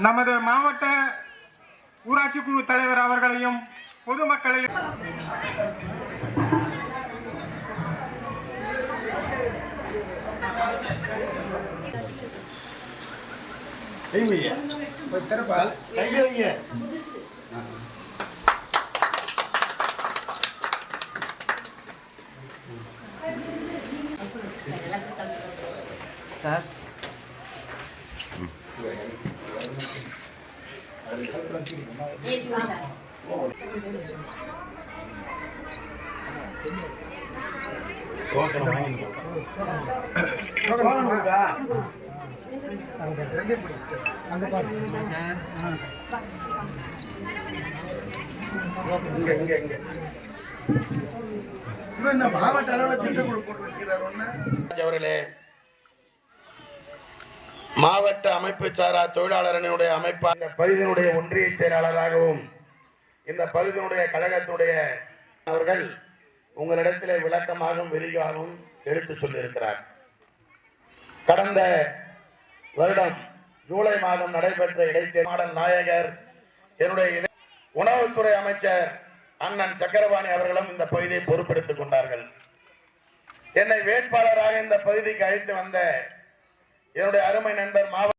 நமது மாவட்ட ஊராட்சி குழு தலைவர் அவர்களையும் பொதுமக்களையும் சார். இங்க இங்க இங்க மாவட்ட அளவில் திட்டக்குழு போட்டு அவர்களே மாவட்ட அமைப்பு சாரா தொழிலாளரனுடைய அமைப்பா இந்த பகுதியினுடைய ஒன்றிய செயலாளராகவும் இந்த பகுதியினுடைய கழகத்துடைய அவர்கள் உங்களிடத்திலே விளக்கமாகவும் விரிவாகவும் எடுத்து சொல்லியிருக்கிறார். கடந்த வருடம் ஜூலை மாதம் நடைபெற்ற இடைத்தேர்தல் மாடல் நாயகர் என்னுடைய உணவுத்துறை அமைச்சர் அண்ணன் சக்கரவாணி அவர்களும் இந்த பகுதியை பொறுப்பெடுத்துக் கொண்டார்கள். என்னை வேட்பாளராக இந்த பகுதிக்கு அழைத்து வந்த என்னுடைய அருமை நண்பர் மாவட்ட